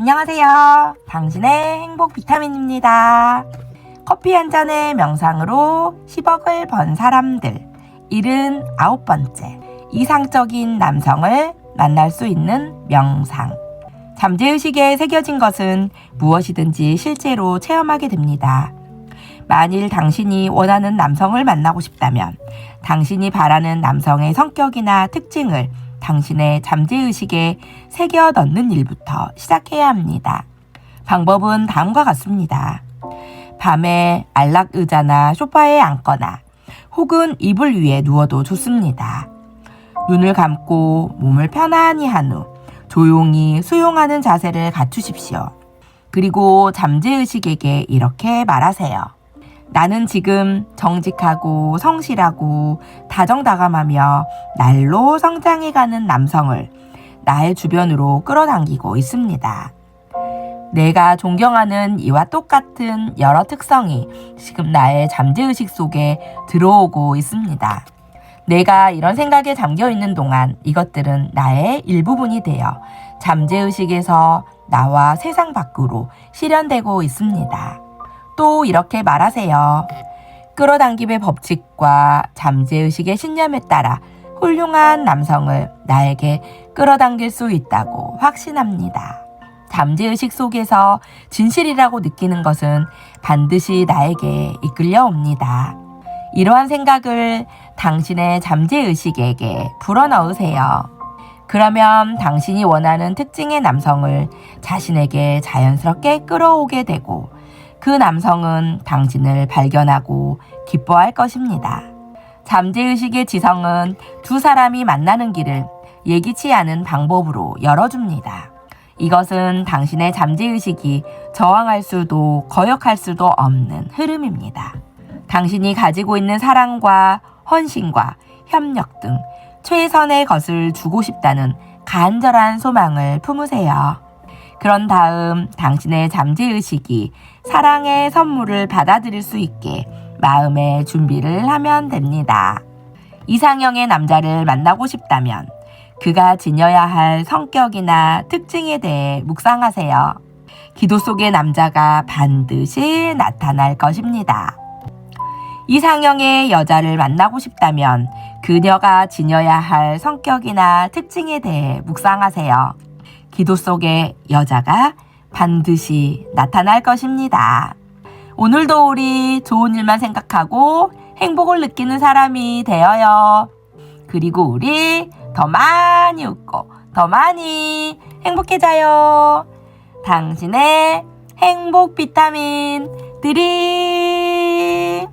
안녕하세요. 당신의 행복 비타민입니다. 커피 한 잔의 명상으로 10억을 번 사람들. 79번째. 이상적인 남성을 만날 수 있는 명상. 잠재의식에 새겨진 것은 무엇이든지 실제로 체험하게 됩니다. 만일 당신이 원하는 남성을 만나고 싶다면 당신이 바라는 남성의 성격이나 특징을 당신의 잠재의식에 새겨 넣는 일부터 시작해야 합니다. 방법은 다음과 같습니다. 밤에 안락 의자나 소파에 앉거나 혹은 이불 위에 누워도 좋습니다. 눈을 감고 몸을 편안히 한 후 조용히 수용하는 자세를 갖추십시오. 그리고 잠재의식에게 이렇게 말하세요. 나는 지금 정직하고 성실하고 다정다감하며 날로 성장해가는 남성을 나의 주변으로 끌어당기고 있습니다. 내가 존경하는 이와 똑같은 여러 특성이 지금 나의 잠재의식 속에 들어오고 있습니다. 내가 이런 생각에 잠겨 있는 동안 이것들은 나의 일부분이 되어 잠재의식에서 나와 세상 밖으로 실현되고 있습니다. 또 이렇게 말하세요. 끌어당김의 법칙과 잠재의식의 신념에 따라 훌륭한 남성을 나에게 끌어당길 수 있다고 확신합니다. 잠재의식 속에서 진실이라고 느끼는 것은 반드시 나에게 이끌려 옵니다. 이러한 생각을 당신의 잠재의식에게 불어넣으세요. 그러면 당신이 원하는 특징의 남성을 자신에게 자연스럽게 끌어오게 되고 그 남성은 당신을 발견하고 기뻐할 것입니다. 잠재의식의 지성은 두 사람이 만나는 길을 예기치 않은 방법으로 열어줍니다. 이것은 당신의 잠재의식이 저항할 수도 거역할 수도 없는 흐름입니다. 당신이 가지고 있는 사랑과 헌신과 협력 등 최선의 것을 주고 싶다는 간절한 소망을 품으세요. 그런 다음 당신의 잠재의식이 사랑의 선물을 받아들일 수 있게 마음의 준비를 하면 됩니다. 이상형의 남자를 만나고 싶다면 그가 지녀야 할 성격이나 특징에 대해 묵상하세요. 기도 속의 남자가 반드시 나타날 것입니다. 이상형의 여자를 만나고 싶다면 그녀가 지녀야 할 성격이나 특징에 대해 묵상하세요. 기도 속의 여자가 반드시 나타날 것입니다. 오늘도 우리 좋은 일만 생각하고 행복을 느끼는 사람이 되어요. 그리고 우리 더 많이 웃고 더 많이 행복해져요. 당신의 행복 비타민 드림